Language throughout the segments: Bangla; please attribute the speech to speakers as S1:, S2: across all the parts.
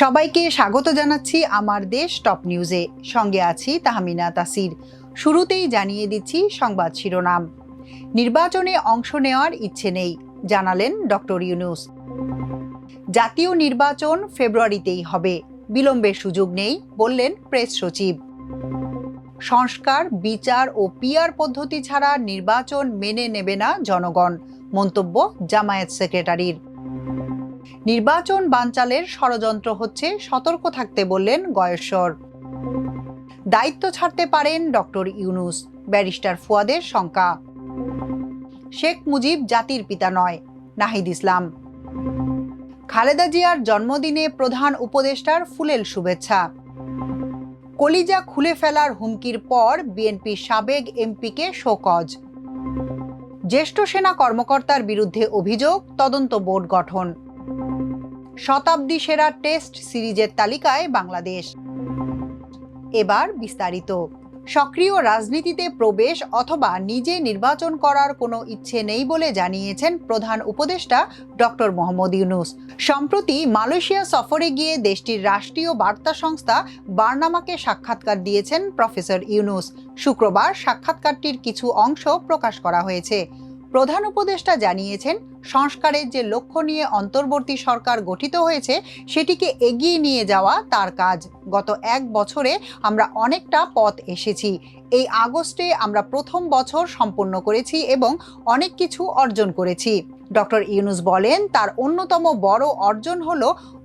S1: সবাইকে স্বাগত জানাচ্ছি আমার দেশ টপ নিউজে। সঙ্গে আছি তাহমিনা তাসির। শুরুতেই জানিয়ে দিচ্ছি সংবাদ শিরোনাম। নির্বাচনে অংশ নেওয়ার ইচ্ছে নেই, জানালেন ডক্টর ইউনুস। জাতীয় নির্বাচন ফেব্রুয়ারিতেই হবে, বিলম্বের সুযোগ নেই, বললেন প্রেস সচিব। সংস্কার, বিচার ও পিয়ার পদ্ধতি ছাড়া নির্বাচন মেনে নেবে না জনগণ, মন্তব্য জামায়াত সেক্রেটারির। নির্বাচন বানচালের ষড়যন্ত্র হচ্ছে সতর্ক থাকতে বললেন গয়েশ্বর। দায়িত্ব ছাড়তে পারেন ডক্টর ইউনুস, ব্যারিস্টার ফুয়াদের শঙ্কা। শেখ মুজিব জাতির পিতা নয়, নাহিদ ইসলাম। খালেদা জিয়ার জন্মদিনে প্রধান উপদেষ্টার ফুলেল শুভেচ্ছা। কলিজা খুলে ফেলার হুমকির পর বিএনপি সাবেক এমপিকে শোকজ। জ্যেষ্ঠ সেনা কর্মকর্তার বিরুদ্ধে অভিযোগ, তদন্ত বোর্ড গঠন। শতাব্দী সেরা টেস্ট সিরিজের তালিকায় বাংলাদেশ। এবার বিস্তারিত। সক্রিয় রাজনীতিতে প্রবেশ অথবা নিজে নির্বাচন করার কোনো ইচ্ছে নেই বলে জানিয়েছেন প্রধান উপদেষ্টা ডক্টর মোহাম্মদ ইউনুস। সম্প্রতি মালয়েশিয়া সফরে গিয়ে দেশটির রাষ্ট্রীয় বার্তা সংস্থা বার্নামাকে সাক্ষাৎকার দিয়েছেন প্রফেসর ইউনুস। শুক্রবার সাক্ষাৎকারটির কিছু অংশ প্রকাশ করা হয়েছে। প্রধান উপদেষ্টা জানিয়েছেন, সংস্কারের যে লক্ষ্য নিয়ে অন্তর্বর্তী সরকার গঠিত হয়েছে, সেটিকে এগিয়ে নিয়ে যাওয়া তার কাজ। গত এক বছরে আমরা অনেকটা পথ এসেছি। এই আগস্টে আমরা প্রথম বছর সম্পন্ন করেছি এবং অনেক কিছু অর্জন করেছি। ডক্টর ইউনুস বলেন, তার অন্যতম বড় অর্জন হল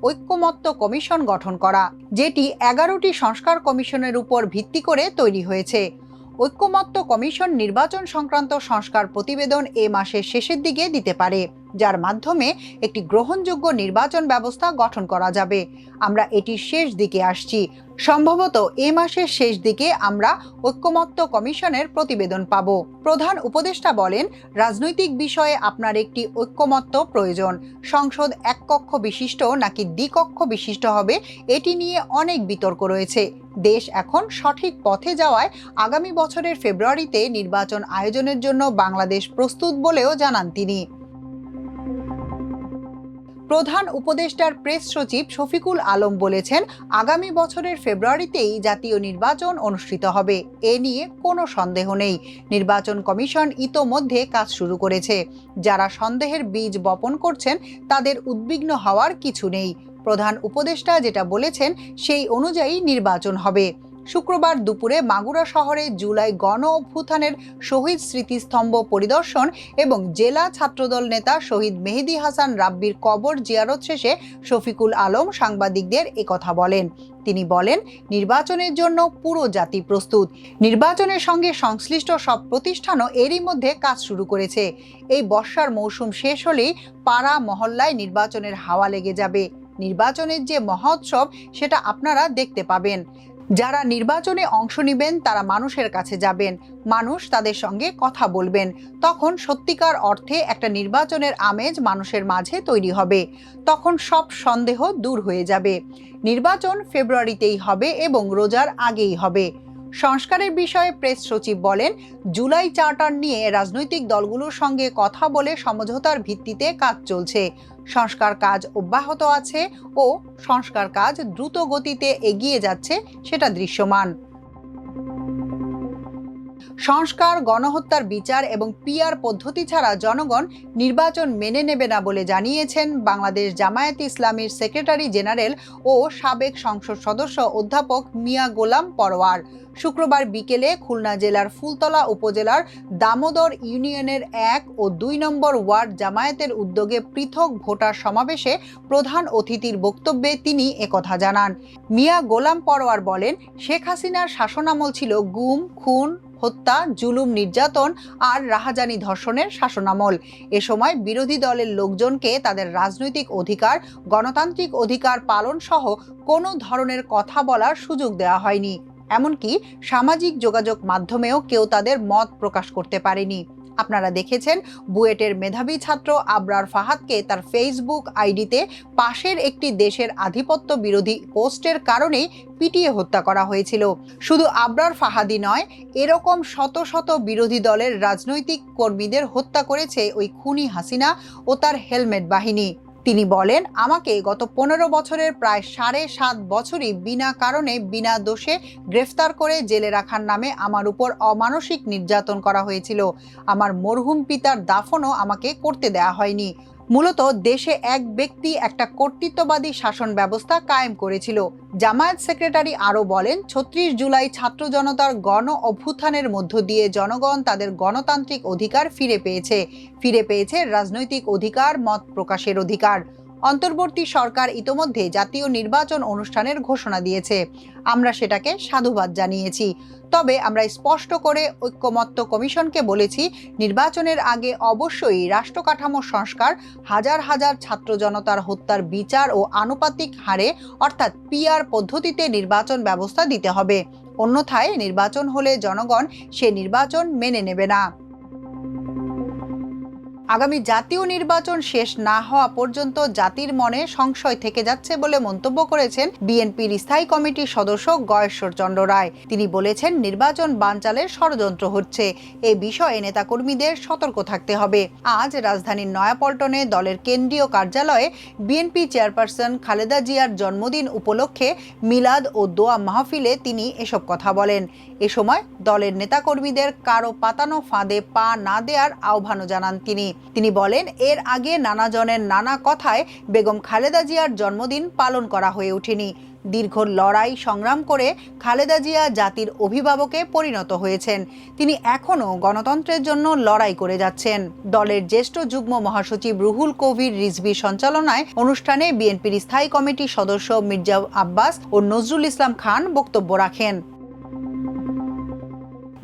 S1: ঐক্যমত্য কমিশন গঠন করা, যেটি এগারোটি সংস্কার কমিশনের উপর ভিত্তি করে তৈরি হয়েছে। ঐক্যমত্য কমিশন নির্বাচন সংক্রান্ত সংস্কার প্রতিবেদন এ মাসের শেষের দিকে দিতে পারে। যার মাধ্যমে একটি গ্রহণযোগ্য নির্বাচন ব্যবস্থা গঠন করা যাবে। আমরা এটির শেষ দিকে আসছি। সম্ভবত এ মাসের শেষ দিকে আমরা ঐক্যমত্য কমিশনের প্রতিবেদন পাব। প্রধান উপদেষ্টা বলেন, রাজনৈতিক বিষয়ে আপনার একটি ঐক্যমত্য প্রয়োজন। সংসদ এক কক্ষ বিশিষ্ট নাকি দ্বিকক্ষ বিশিষ্ট হবে, এটি নিয়ে অনেক বিতর্ক রয়েছে। দেশ এখন সঠিক পথে যাওয়ায় আগামী বছরের ফেব্রুয়ারিতে নির্বাচন আয়োজনের জন্য বাংলাদেশ প্রস্তুত বলেও জানান তিনি। প্রধান উপদেষ্টার প্রেস সচিব শফিকুল আলম বলেছেন, আগামী বছরের ফেব্রুয়ারিতেই জাতীয় নির্বাচন অনুষ্ঠিত হবে। এ নিয়ে কোনো সন্দেহ নেই। নির্বাচন কমিশন ইতোমধ্যে কাজ শুরু করেছে। যারা সন্দেহের বীজ বপন করছেন, তাদের উদ্বিগ্ন হওয়ার কিছু নেই। প্রধান উপদেষ্টা যেটা বলেছেন, সেই অনুযায়ী নির্বাচন হবে। শুক্রবার দুপুরে মাগুরা শহরে জুলাই গণ অভ্যুত্থানের শহীদ স্মৃতিস্তম্ভ পরিদর্শন এবং জেলা ছাত্রদল নেতা শহীদ মেহেদি হাসান রাব্বির কবর জিয়ারত শেষে শফিকুল আলম সাংবাদিকদের একথা বলেন। তিনি বলেন, নির্বাচনের জন্য পুরো জাতি প্রস্তুত। নির্বাচনের সঙ্গে সংশ্লিষ্ট সব প্রতিষ্ঠানও এরই মধ্যে কাজ শুরু করেছে। এই বর্ষার মৌসুম শেষ হলেই পাড়া মহল্লায় নির্বাচনের হাওয়া লেগে যাবে। নির্বাচনের যে মহোৎসব, সেটা আপনারা দেখতে পাবেন। যারা নির্বাচনে অংশ নেবেন, তারা মানুষের কাছে যাবেন। মানুষ তাদের সঙ্গে কথা বলবেন। তখন সত্যিকার অর্থে একটা নির্বাচনের আমেজ মানুষের মাঝে তৈরি হবে। তখন সব সন্দেহ দূর হয়ে যাবে। নির্বাচন ফেব্রুয়ারিতেই হবে এবং রোজার আগেই হবে। সংস্কারের বিষয়ে প্রেস সচিব বলেন, জুলাই চার্টার নিয়ে রাজনৈতিক দলগুলোর সঙ্গে কথা বলে সমঝোতার ভিত্তিতে কাজ চলছে। সংস্কার কাজ অব্যাহত আছে ও সংস্কার কাজ দ্রুত গতিতে এগিয়ে যাচ্ছে সেটা দৃশ্যমান। সংস্কার, গণহত্যার বিচার এবং পিয়ার পদ্ধতি ছাড়া জনগণ নির্বাচন মেনে নেবে না বলে জানিয়েছেন বাংলাদেশ জামায়াত ইসলামীর সেক্রেটারি জেনারেল ও সাবেক সংসদ সদস্য অধ্যাপক মিয়া গোলাম পরওয়ার শুক্রবার বিকেলে খুলনা জেলার ফুলতলা উপজেলার দামোদর ইউনিয়নের এক ও দুই নম্বর ওয়ার্ড জামায়াতের উদ্যোগে পৃথক ভোটার সমাবেশে প্রধান অতিথির বক্তব্যে তিনি একথা জানান। মিয়া গোলাম পরওয়ার বলেন, শেখ হাসিনার শাসনামল ছিল গুম, খুন হত্যা, জুলুম, নির্যাতন আর রাহাজানি ধর্ষণের শাসনামল। এ সময় বিরোধী দলের লোকজনকে তাদের রাজনৈতিক অধিকার, গণতান্ত্রিক অধিকার পালন সহ কোনো ধরনের কথা বলার সুযোগ দেওয়া হয়নি। এমনকি সামাজিক যোগাযোগ মাধ্যমেও কেউ তাদের মত প্রকাশ করতে পারেনি। আপনারা দেখেছেন, বুয়েটের মেধাবী ছাত্র আবরার ফাহাদকে তার ফেসবুক আইডিতে পাশের একটি দেশের আধিপত্য বিরোধী পোস্টের কারণেই পিটিয়ে হত্যা করা হয়েছিল। শুধু আবরার ফাহাদি নয়, এরকম শত শত বিরোধী দলের রাজনৈতিক কর্মীদের হত্যা করেছে ওই খুনি হাসিনা ও তার হেলমেট বাহিনী। তিনি বলেন, আমাকে গত পনেরো বছরের প্রায় সাড়ে সাত বছরই বিনা কারণে, বিনা দোষে গ্রেফতার করে জেলে রাখার নামে আমার উপর অমানসিক নির্যাতন করা হয়েছিল। আমার মরহুম পিতার দাফনও আমাকে করতে দেয়া হয়নি। মূলত দেশে এক ব্যক্তি একটা কর্তৃত্ববাদী শাসন ব্যবস্থা কায়েম করেছিল। জামায়াত সেক্রেটারি আরও বলেন, ছত্রিশ জুলাই ছাত্র জনতার গণ অভ্যুত্থানের মধ্য দিয়ে জনগণ তাদের গণতান্ত্রিক অধিকার ফিরে পেয়েছে। ফিরে পেয়েছে রাজনৈতিক অধিকার, মত প্রকাশের অধিকার। অন্তর্বর্তী সরকার ইতোমধ্যে জাতীয় নির্বাচন অনুষ্ঠানের ঘোষণা দিয়েছে। আমরা সেটাকে সাধুবাদ জানিয়েছি। তবে আমরা স্পষ্ট করে ঐক্যমত্য কমিশনকে বলেছি, নির্বাচনের আগে অবশ্যই রাষ্ট্রকাঠামো সংস্কার, হাজার হাজার ছাত্র জনতার হত্যার বিচার ও আনুপাতিক হারে, অর্থাৎ পিআর পদ্ধতিতে নির্বাচন ব্যবস্থা দিতে হবে। অন্যথায় নির্বাচন হলে জনগণ সে নির্বাচন মেনে নেবে না। আগামী জাতীয় নির্বাচন শেষ না হওয়া পর্যন্ত জাতির মনে সংশয় থেকে যাচ্ছে বলে মন্তব্য করেছেন বিএনপির স্থায়ী কমিটির সদস্য গয়েশ্বর চন্দ্র রায়। তিনি বলেছেন, নির্বাচন বানচালের ষড়যন্ত্র হচ্ছে। এ বিষয়ে নেতাকর্মীদের সতর্ক থাকতে হবে। আজ রাজধানীর নয়াপল্টনে দলের কেন্দ্রীয় কার্যালয়ে বিএনপি চেয়ারপারসন খালেদা জিয়ার জন্মদিন উপলক্ষে মিলাদ ও দোয়া মাহফিলে তিনি এসব কথা বলেন। এ সময় দলের নেতাকর্মীদের কারও পাতানো ফাঁদে পা না দেওয়ার আহ্বানও জানান তিনি। তিনি বলেন, এর আগে নানা জনের নানা কথায় বেগম খালেদা জিয়ার জন্মদিন পালন করা হয়ে ওঠেনি। দীর্ঘ লড়াই সংগ্রাম করে খালেদা জিয়া জাতির অভিভাবকে পরিণত হয়েছেন। তিনি এখনও গণতন্ত্রের জন্য লড়াই করে যাচ্ছেন। দলের জ্যেষ্ঠ যুগ্ম মহাসচিব রুহুল কবির রিজভির সঞ্চালনায় অনুষ্ঠানে বিএনপির স্থায়ী কমিটির সদস্য মির্জা আব্বাস ও নজরুল ইসলাম খান বক্তব্য রাখেন।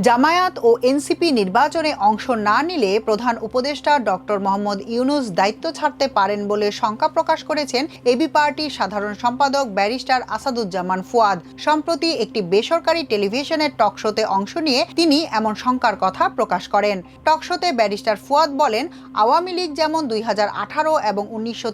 S1: জামায়াত ও এনসিপি নির্বাচনে অংশ না নিলে প্রধান উপদেষ্টা ডক্টর মোহাম্মদ ইউনুস দায়িত্ব ছাড়তে পারেন বলে শঙ্কা প্রকাশ করেছেন এবি পার্টির সাধারণ সম্পাদক ব্যারিস্টার আসাদুজ্জামান ফুয়াদ। সম্প্রতি একটি বেসরকারি টেলিভিশনের টকশোতে অংশ নিয়ে তিনি এমন শঙ্কার কথা প্রকাশ করেন। টকশোতে ব্যারিস্টার ফুয়াদ বলেন, আওয়ামী লীগ যেমন দুই হাজার আঠারো এবং উনিশশো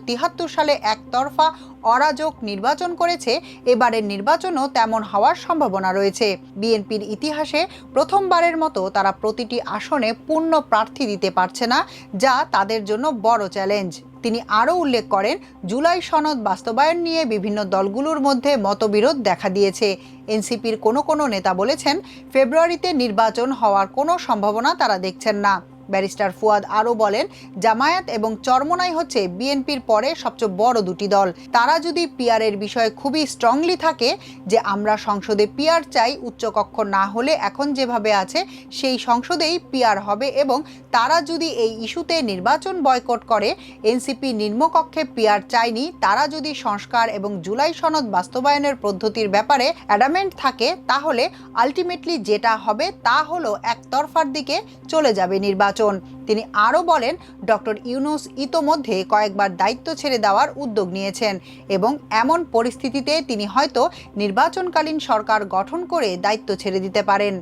S1: সালে একতরফা অরাজক নির্বাচন করেছে, এবারের নির্বাচনও তেমন হওয়ার সম্ভাবনা রয়েছে। বিএনপির ইতিহাসে প্রথমবারের মতো তারা প্রতিটি আসনে পূর্ণ প্রার্থী দিতে পারছে না, যা তাদের জন্য বড় চ্যালেঞ্জ। তিনি আরও উল্লেখ করেন, জুলাই সনদ বাস্তবায়ন নিয়ে বিভিন্ন দলগুলোর মধ্যে মতবিরোধ দেখা দিয়েছে। এনসিপির কোনো কোনো নেতা বলেছেন, ফেব্রুয়ারিতে নির্বাচন হওয়ার কোনো সম্ভাবনা তারা দেখছেন না। ব্যারিস্টার ফুয়াদ আরও বলেন, জামায়াত এবং চরমনাই হচ্ছে বিএনপির পরে সবচেয়ে বড় দুটি দল। তারা যদি পিয়ারের বিষয়ে খুবই স্ট্রংলি থাকে যে আমরা সংসদে পিয়ার চাই, উচ্চকক্ষ না হলে এখন যেভাবে আছে, সেই সংসদেই পিয়ার হবে এবং তারা যদি এই ইস্যুতে নির্বাচন বয়কট করে, এনসিপি নিম্নকক্ষে পিয়ার চায়নি, তারা যদি সংস্কার এবং জুলাই সনদ বাস্তবায়নের পদ্ধতির ব্যাপারে অ্যাডামেন্ট থাকে, তাহলে আলটিমেটলি যেটা হবে তা হলো একতরফার দিকে চলে যাবে নির্বাচন। নির্বাচন। তিনি আরও বলেন, ডক্টর ইউনুস ইতোমধ্যে কয়েকবার দায়িত্ব ছেড়ে দেওয়ার উদ্যোগ নিয়েছেন এবং এমন পরিস্থিতিতে তিনি হয়তো নির্বাচনকালীন সরকার গঠন করে দায়িত্ব ছেড়ে দিতে পারেন।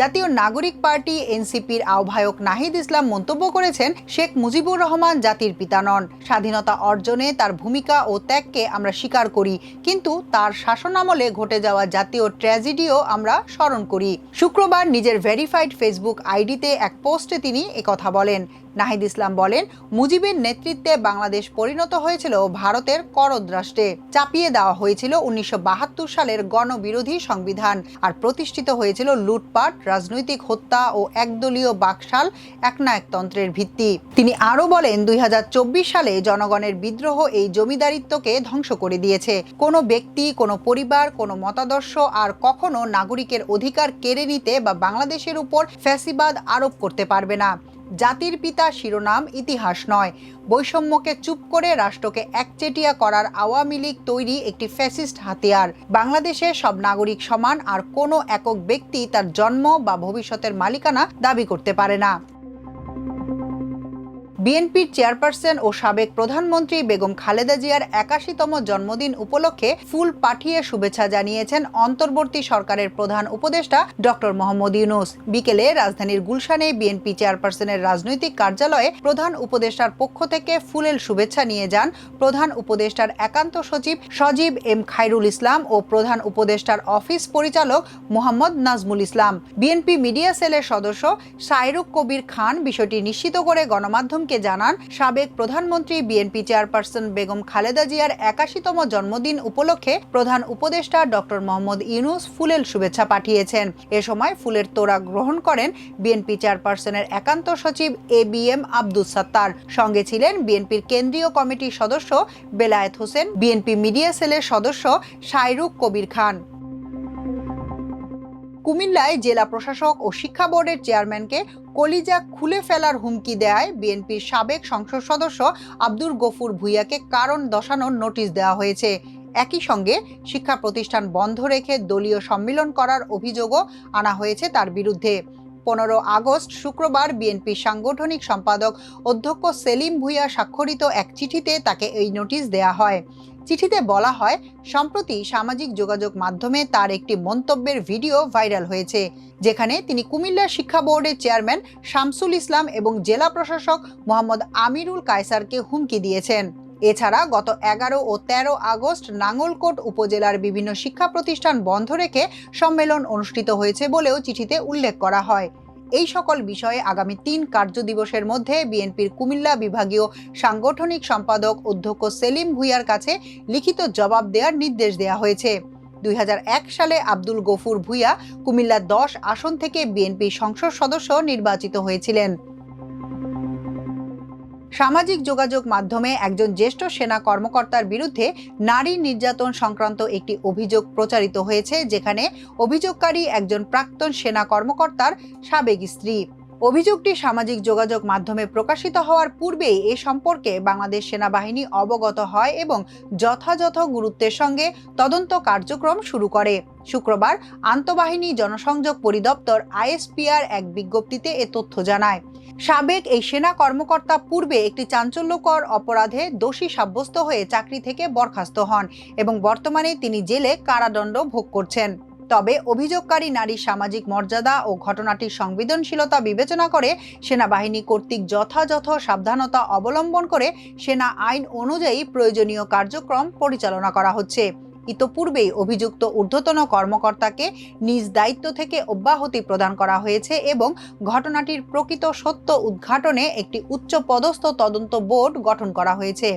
S1: জাতীয় নাগরিক পার্টি এনসিপির আহ্বায়ক নাহিদ ইসলাম মন্তব্য করেছেন শেখ মুজিবুর রহমান জাতির পিতা নন। স্বাধীনতা অর্জনে তার ভূমিকা ও ত্যাগকে আমরা স্বীকার করি, কিন্তু তার শাসনামলে ঘটে যাওয়া জাতীয় ট্র্যাজেডিও আমরা স্মরণ করি। শুক্রবার নিজের ভেরিফাইড ফেসবুক আইডিতে এক পোস্টে তিনি একথা বলেন নাহিদ ইসলাম বলেন, মুজিবের নেতৃত্বে বাংলাদেশ পরিণত হয়েছিল ভারতের করদ্রাষ্ট্রে চাপিয়ে দেওয়া হয়েছিল উনিশশো বাহাত্তর সালের গণবিরোধী সংবিধান আর প্রতিষ্ঠিত হয়েছিল লুটপাট, রাজনৈতিক হত্যা ও একদলীয় বাকশাল একনায়কতন্ত্রের ভিত্তি। তিনি আরও বলেন, দুই হাজার চব্বিশ সালে জনগণের বিদ্রোহ এই জমিদারিত্বকে ধ্বংস করে দিয়েছে। কোনো ব্যক্তি, কোনো পরিবার, কোনো মতাদর্শ আর কখনো নাগরিকের অধিকার কেড়ে নিতে বা বাংলাদেশের উপর ফ্যাসিবাদ আরোপ করতে পারবে না। জাতির পিতা শিরোনাম ইতিহাস নয়। বৈষম্যকে চুপ করে রাষ্ট্রকে একচেটিয়া করার আওয়ামী লীগ তৈরি একটি ফ্যাসিস্ট হাতিয়ার। বাংলাদেশে সব নাগরিক সমান আর কোনো একক ব্যক্তি তার জন্ম বা ভবিষ্যতের মালিকানা দাবি করতে পারে না। বিএনপির চেয়ারপারসন ও সাবেক প্রধানমন্ত্রী বেগম খালেদা জিয়ার একাশিতম জন্মদিন উপলক্ষে ফুল পাঠিয়ে শুভেচ্ছা জানিয়েছেন অন্তর্বর্তী সরকারের প্রধান উপদেষ্টা ডক্টর মোহাম্মদ ইউনুস। বিকেলে রাজধানীর গুলশানে বিএনপি চেয়ারপারসনের রাজনৈতিক কার্যালয়ে প্রধান উপদেষ্টার পক্ষ থেকে ফুলেল শুভেচ্ছা নিয়ে যান প্রধান উপদেষ্টার একান্ত সচিব সজীব এম খাইরুল ইসলাম ও প্রধান উপদেষ্টার অফিস পরিচালক মোহাম্মদ নাজমুল ইসলাম। বিএনপি মিডিয়া সেলের সদস্য সাইরুক কবির খান বিষয়টি নিশ্চিত করে গণমাধ্যমকে সাংবাদিককে জানান, সাবেক প্রধানমন্ত্রী বিএনপি চেয়ারপারসন বেগম খালেদা জিয়ার একাশিতম জন্মদিন উপলক্ষে প্রধান উপদেষ্টা ডক্টর মোহাম্মদ ইউনুস ফুলেল শুভেচ্ছা পাঠিয়েছেন। এ সময় ফুলের তোড়া গ্রহণ করেন বিএনপি চেয়ারপারসনের একান্ত সচিব A B M Abdus Sattar. সঙ্গে ছিলেন বিএনপির কেন্দ্রীয় কমিটির সদস্য বেলায়েত হোসেন, বিএনপি মিডিয়া সেলের সদস্য শাহরুখ কবির খান। কুমিল্লায় জেলা প্রশাসক ও শিক্ষা বোর্ডের চেয়ারম্যানকে কলিজা খুলে ফেলার হুমকি দেয় বিএনপির সাবেক সংসদ সদস্য আব্দুল গফুর ভুইয়াকে কারণ দশানোর নোটিশ দেওয়া হয়েছে। একই সঙ্গে শিক্ষা প্রতিষ্ঠান বন্ধ রেখে দলীয় সম্মেলন করার অভিযোগও আনা হয়েছে তার বিরুদ্ধে। পনেরো আগস্ট শুক্রবার বিএনপির সাংগঠনিক সম্পাদক অধ্যক্ষ সেলিম ভুইয়া স্বাক্ষরিত এক চিঠিতে তাকে এই নোটিশ দেয়া হয়। চিঠিতে বলা হয়, সম্প্রতি সামাজিক যোগাযোগ মাধ্যমে তার একটি মন্তব্যের ভিডিও ভাইরাল হয়েছে, যেখানে তিনি কুমিল্লা শিক্ষা বোর্ডের চেয়ারম্যান শামসুল ইসলাম এবং জেলা প্রশাসক মোহাম্মদ আমিরুল কায়সারকে হুমকি দিয়েছেন। এছাড়া গত এগারো ও ১৩ আগস্ট নাঙ্গলকোট উপজেলার বিভিন্ন শিক্ষা প্রতিষ্ঠান বন্ধ রেখে সম্মেলন অনুষ্ঠিত হয়েছে বলেও চিঠিতে উল্লেখ করা হয়। এই সকল বিষয়ে আগামী তিন কার্য দিবসের মধ্যে বিএনপির কুমিল্লা বিভাগীয় সাংগঠনিক সম্পাদক অধ্যক্ষ সেলিম ভুইয়ার কাছে লিখিত জবাব দেওয়ার নির্দেশ দেওয়া হয়েছে। দুই হাজার এক সালে আব্দুল গফুর ভুইয়া কুমিল্লা দশ আসন থেকে বিএনপি সংসদ সদস্য নির্বাচিত হয়েছিলেন। সামাজিক যোগাযোগ মাধ্যমে একজন জ্যেষ্ঠ সেনা কর্মকর্তার বিরুদ্ধে নারী নির্যাতন সংক্রান্ত একটি অভিযোগ প্রচারিত হয়েছে, যেখানে অভিযোগকারী একজন প্রাক্তন সেনা কর্মকর্তার সাবেক স্ত্রী। অভিযোগটি সামাজিক যোগাযোগ মাধ্যমে প্রকাশিত হওয়ার পূর্বেই এ সম্পর্কে বাংলাদেশ সেনাবাহিনী অবগত হয় এবং যথাযথ গুরুত্বের সঙ্গে তদন্ত কার্যক্রম শুরু করে। শুক্রবার আন্তঃবাহিনী জনসংযোগ পরিদপ্তর আইএসপিআর এক বিজ্ঞপ্তিতে এ তথ্য জানায়। সাবেক এই সেনা কর্মকর্তা পূর্বে একটি চাঞ্চল্যকর অপরাধে দোষী সাব্যস্ত হয়ে চাকরি থেকে বরখাস্ত হন এবং বর্তমানে তিনি জেলে কারাদণ্ড ভোগ করছেন। তবে অভিযোগকারী নারীর সামাজিক মর্যাদা ও ঘটনাটির সংবেদনশীলতা বিবেচনা করে সেনাবাহিনী কর্তৃক যথাযথ সাবধানতা অবলম্বন করে সেনা আইন অনুযায়ী প্রয়োজনীয় কার্যক্রম পরিচালনা করা হচ্ছে। ইতোপূর্বেই অভিযুক্ত ঊর্ধ্বতন কর্মকর্তাকে নিজ দায়িত্ব থেকে অব্যাহতি প্রদান করা হয়েছে এবং ঘটনাটির প্রকৃত সত্য উদ্ঘাটনে একটি উচ্চ পদস্থ তদন্ত বোর্ড গঠন করা হয়েছে।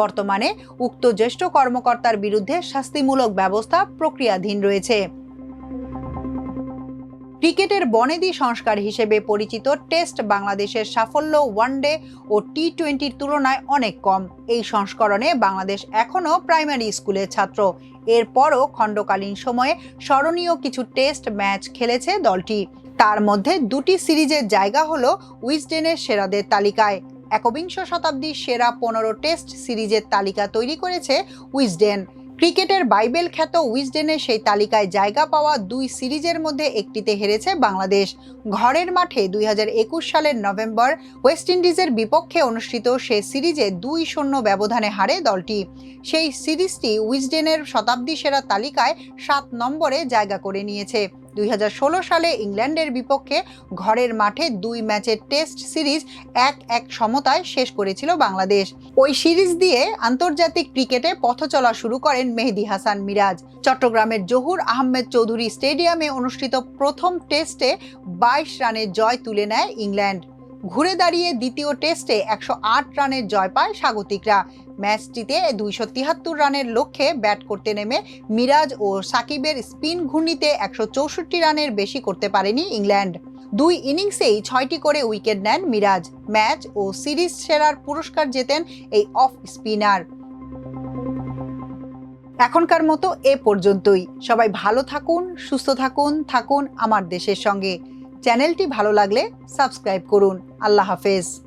S1: বর্তমানে উক্ত জ্যেষ্ঠ কর্মকর্তার বিরুদ্ধে শাস্তিমূলক ব্যবস্থা প্রক্রিয়াধীন রয়েছে। ক্রিকেটের বনেদি সংস্কার হিসেবে পরিচিত টেস্ট বাংলাদেশের সাফল্য ওয়ানডে ও টি টোয়েন্টির তুলনায় অনেক কম। এই সংস্করণে বাংলাদেশ এখনও প্রাইমারি স্কুলের ছাত্র। এরপরও খণ্ডকালীন সময়ে স্মরণীয় কিছু টেস্ট ম্যাচ খেলেছে দলটি। তার মধ্যে দুটি সিরিজের জায়গা হলো উইজডেনের সেরাদের তালিকায়। একবিংশ শতাব্দীর সেরা পনেরো টেস্ট সিরিজের তালিকা তৈরি করেছে উইজডেন। ক্রিকেটের বাইবেল খ্যাত উইজডেনের সেই তালিকায় জায়গা পাওয়া দুই সিরিজের মধ্যে একটিতে হেরেছে বাংলাদেশ। ঘরের মাঠে দুই হাজার একুশ সালের নভেম্বর ওয়েস্ট ইন্ডিজের বিপক্ষে অনুষ্ঠিত সে সিরিজে দুই শূন্য ব্যবধানে হারে দলটি। সেই সিরিজটি উইজডেনের শতাব্দী সেরা তালিকায় সাত নম্বরে জায়গা করে নিয়েছে। দুই হাজার ষোলো সালে ইংল্যান্ডের বিপক্ষে ঘরের মাঠে দুই ম্যাচের টেস্ট সিরিজ এক এক সমতায় শেষ করেছিল বাংলাদেশ। ওই সিরিজ দিয়ে আন্তর্জাতিক ক্রিকেটে পথ চলা শুরু করেন মেহেদি হাসান মিরাজ। চট্টগ্রামের জহুর আহমেদ চৌধুরী স্টেডিয়ামে অনুষ্ঠিত প্রথম টেস্টে বাইশ রানের জয় তুলে নেয় ইংল্যান্ড। ঘুরে দাঁড়িয়ে দ্বিতীয় টেস্টে একশো আট রানের জয় পায় স্বাগতিকরা। ম্যাচটিতে দুইশো তিয়াত্তর রানের লক্ষ্যে ব্যাট করতে নেমে মিরাজ ও সাকিবের স্পিন ঘূর্ণিতে একশো চৌষট্টি রানের বেশি করতে পারেনি ইংল্যান্ড। দুই ইনিংসেই ছয়টি করে উইকেট নেন মিরাজ। ম্যাচ ও সিরিজ সেরার পুরস্কার জেতেন এই অফ স্পিনার। এখনকার মতো এ পর্যন্তই। সবাই ভালো থাকুন, সুস্থ থাকুন থাকুন আমার দেশের সঙ্গে। চ্যানেলটি ভালো লাগলে সাবস্ক্রাইব করুন। আল্লাহ হাফেজ।